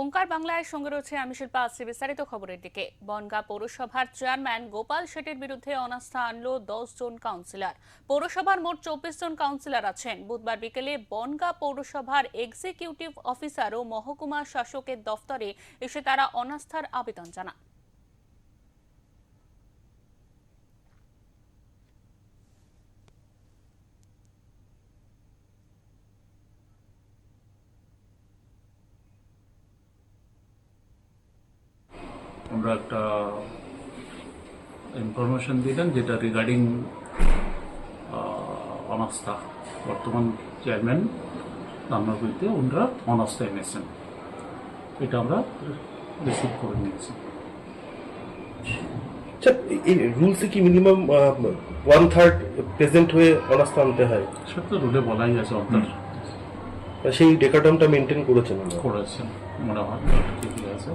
ওঙ্কার বাংলায় সঙ্গে রয়েছে আমি শিল্পা আসছি বিস্তারিত খবরের দিকে। বনগা পৌরসভার চেয়ারম্যান গোপাল শেঠের বিরুদ্ধে অনাস্থা আনলো দশ জন কাউন্সিলর পৌরসভার মোট চব্বিশ জন কাউন্সিলর আছেন। বুধবার বিকেলে বনগা পৌরসভার এক্সিকিউটিভ অফিসার ও মহকুমা শাসকের দফতরে এসে তারা অনাস্থার আবেদন জানান। আমরা একটা ইনফরমেশন দিলেন যেটা রিগার্ডিং অনাস্থা। বর্তমান চেয়ারম্যান রান্নাগুলিতে ওনারা অনাস্থা এনেছেন। এটা আমরা রিসিভ করে নিয়েছি। আচ্ছা এই রুলসে কি মিনিমাম ওয়ান থার্ড প্রেজেন্ট হয়ে অনাস্থা আনতে হয়? সেটা তো রুলে বলাই আছে অর্থাৎ সেই ডেকাডমটা মেনটেন করেছেন করেছেন। মনে হয় ঠিকই আছে।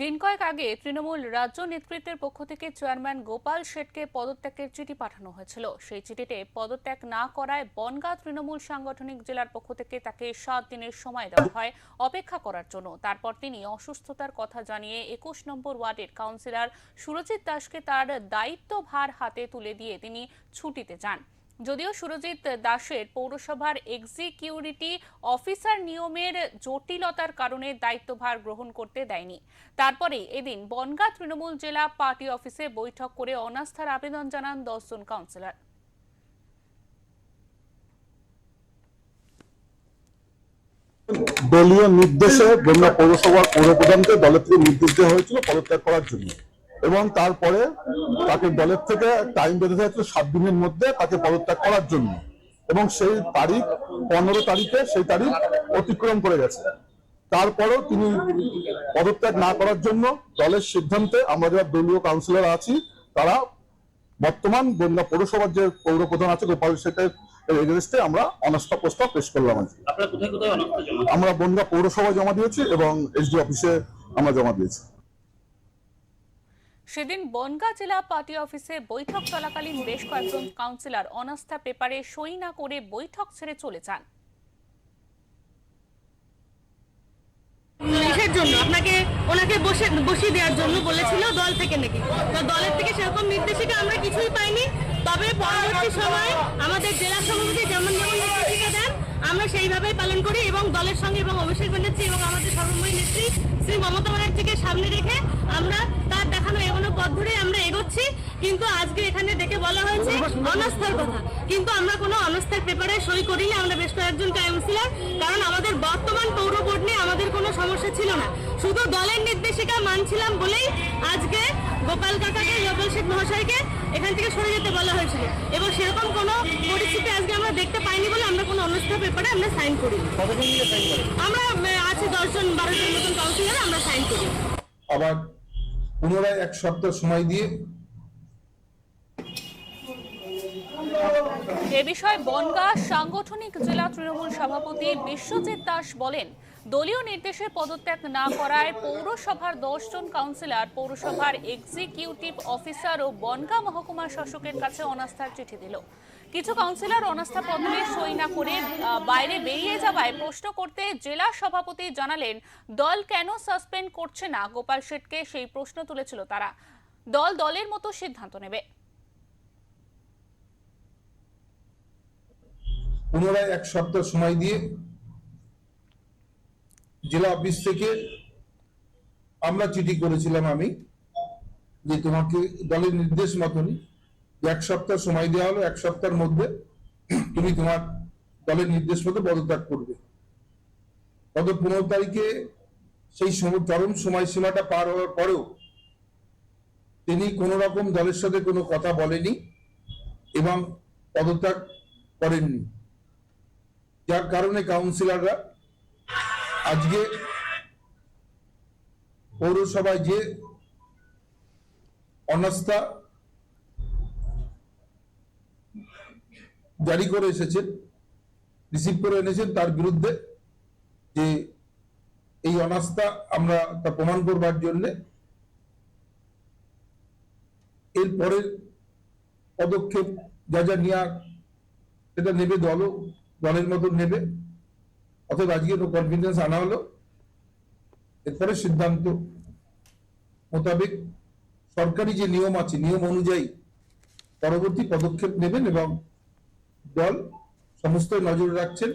দিন কয়েক আগে তৃণমূল রাজ্য নেতৃত্বের পক্ষ থেকে চেয়ারম্যান গোপাল শেঠকে পদত্যাগের চিঠি পাঠানো হয়েছিল। সেই চিঠিতে পদত্যাগ না করায় বনগাঁ তৃণমূল সাংগঠনিক জেলার পক্ষ থেকে তাকে সাত দিনের সময় দেওয়া হয় অপেক্ষা করার জন্য। তারপর তিনি অসুস্থতার কথা জানিয়ে একুশ নম্বর ওয়ার্ডের কাউন্সিলর সুরজিৎ দাসকে তার দায়িত্বভার হাতে তুলে দিয়ে তিনি ছুটিতে যান। যদিও সুরজিৎ দাসের পৌরসভার এক্সিকিউরিটি অফিসার নিয়মের জটিলতার কারণে দায়িত্বভার গ্রহণ করতে দেয়নি। তারপরে এদিন বনগাঁ তৃণমূল জেলা পার্টি অফিসে বৈঠক করে অনাস্থার আবেদন জানান দশজন কাউন্সিলর দলীয় নির্দেশে বন্যা পৌরসভার পৌরপ্রধানকে দলের থেকে নির্দেশ দেওয়া হয়েছিল পদত্যাগ করার জন্য। এবং তারপরে তাকে দলের থেকে টাইম বেঁধে হয়েছিল সাত দিনের মধ্যে তাকে পদত্যাগ করার জন্য। এবং সেই তারিখ পনেরো তারিখে সেই তারিখ অতিক্রম করে গেছে। তারপরেও তিনি পদত্যাগ না করার জন্য দলের সিদ্ধান্তে আমরা যারা দলীয় কাউন্সিলর আছি তারা বর্তমান বন্যা পৌরসভার যে পৌরপ্রধান আছে গোপাল শেখের এগেনস্টে আমরা অনাস্থা প্রস্তাব পেশ করলাম আজকে। আমরা বনগা পৌরসভায় জমা দিয়েছি এবং এসডি অফিসে আমরা জমা দিয়েছি। সেদিন বনগাঁ জেলা পার্টি অফিসে বৈঠক চলাকালীন বেশ কয়েকজন কাউন্সিলর অনাস্থা পেপারে সই না করে বৈঠক ছেড়ে চলে যান। জন্য? আপনাকে ওনাকে বসে বসিয়ে দেওয়ার জন্য বলেছিল দল থেকে নাকি? তো দলের থেকে সেরকম নির্দেশিকা আমরা কিছুই পাইনি। তবে পরবর্তী সময় আমাদের জেলা সভাপতি যেমন যেমন আমরা সেইভাবেই পালন করি এবং দলের সঙ্গে এবং অভিষেক ব্যানার্জি এবং আমাদের সর্বময় নেত্রী শ্রী মমতা ব্যানার্জিকে সামনে রেখে আমরা তার দেখানো এগোনো পথ ধরে আমরা এগোচ্ছি। কিন্তু আজকে এখানে ডেকে বলা হয়েছে অনাস্থার কথা। কিন্তু আমরা কোনো অনাস্থার পেপারে সই করিনি, আমরা বেশ কয়েকজন কাউন্সিলর। কারণ আমাদের বর্তমান পৌর বোর্ড নিয়ে আমাদের কোনো সমস্যা ছিল না। শুধু দলের নির্দেশিকা মানছিলাম বলেই আজকে গোপাল কাকাকে গোপাল শেখ মহাশয়কে এখান থেকে সরে যেতে বলা হয়েছিল। এবং সেরকম কোনো পরিস্থিতি আজকে আমরা দেখতে পাইনি বলে আমরা কোনো অনাস্থা পেপারে আমরা সাইন করি আমরা আছি দশজন বারো জন মতন কাউন্সিলর আমরা সাইন করি। আবার পুনরায় এক সপ্তাহ সময় দিয়ে এ বিষয়ে বনগাঁ সাংগঠনিক জেলা তৃণমূল সভাপতি বিশ্বজিৎ দাস বলেন দলীয় নির্দেশে পদত্যাগ না করায় পৌরসভার দশজন কাউন্সিলর, পৌরসভার এক্সিকিউটিভ অফিসার ও বনগাঁ মহকুমা শাসকের কাছে অনাস্থার চিঠি দিল। কিছু কাউন্সিলর অনাস্থা পত্রে সই না করে বাইরে বেরিয়ে যাওয়ায় প্রশ্ন করতে জেলা সভাপতি জানালেন, দল কেন সাসপেন্ড করছে না? গোপাল শেঠকে সেই প্রশ্ন তুলেছিল তারা। দল দলের মতো সিদ্ধান্ত নেবে। পুনরায় এক সপ্তাহ সময় দিয়ে জেলা অফিস থেকে আমরা চিঠি করেছিলাম আমি যে তোমাকে দলের নির্দেশ মতনই এক সপ্তাহ সময় দেওয়া হলো, এক সপ্তাহের মধ্যে তুমি তোমার দলের নির্দেশ মতো পদত্যাগ করবে। গত পনেরো তারিখে সেই চরম সময়সীমাটা পার হওয়ার পরেও তিনি কোনো রকম দলের সাথে কোনো কথা বলেনি এবং পদত্যাগ করেননি। যার কারণে কাউন্সিলররা আজকে পৌরসভায় যে অনাস্থা জারি করে এসেছেন, রিসিভ করে এনেছেন, তার বিরুদ্ধে যে এই অনাস্থা আমরা তা প্রমাণ করবার জন্য এর পরের পদক্ষেপ যা যা নেওয়ার সেটা নেবে দলও, দলের মতন নেবে। অতএব আজকে নো কনফিডেন্স আনা হলো। এরপরে সিদ্ধান্ত মোতাবেক সরকারি যে নিয়ম আছে, নিয়ম অনুযায়ী পরবর্তী পদক্ষেপ নেবেন এবং দল সমস্ত নজর রাখছেন।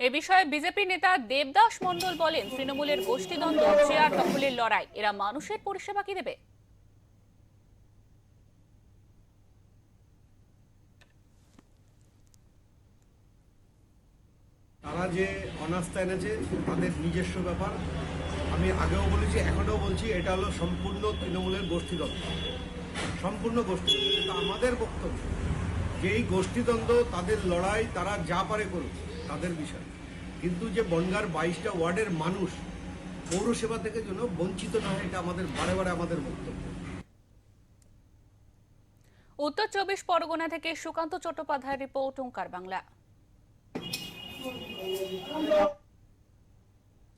এ বিষয়ে বিজেপি নেতা দেবদাস মণ্ডল বলেন, তৃণমূলের গোষ্ঠীদ্বন্দ্ব চেয়ার দখলের লড়াই, এরা মানুষের পরিষেবা কি দেবে তারা যে অনাস্থা এনেছে, তাদের নিজস্ব ব্যাপার। আমি আগেও বলেছি, এখনও বলছি, এটা হলো সম্পূর্ণ তৃণমূলের গোষ্ঠীদ্বন্দ্ব। সম্পূর্ণ গোষ্ঠীদ্বন্দ্ব। কিন্তু আমাদের বক্তব্য যে এই গোষ্ঠীদ্বন্দ্ব, তাদের লড়াই, তারা যা পারে করুক, তাদের বিষয়। কিন্তু যে বনগার বাইশটা ওয়ার্ডের মানুষ পৌরসেবা থেকে যেন বঞ্চিত না হয়, এটা আমাদের বারে বারে আমাদের বক্তব্য। উত্তর চব্বিশ পরগনা থেকে সুকান্ত চট্টোপাধ্যায়ের report, Omkar Bangla. Thank you.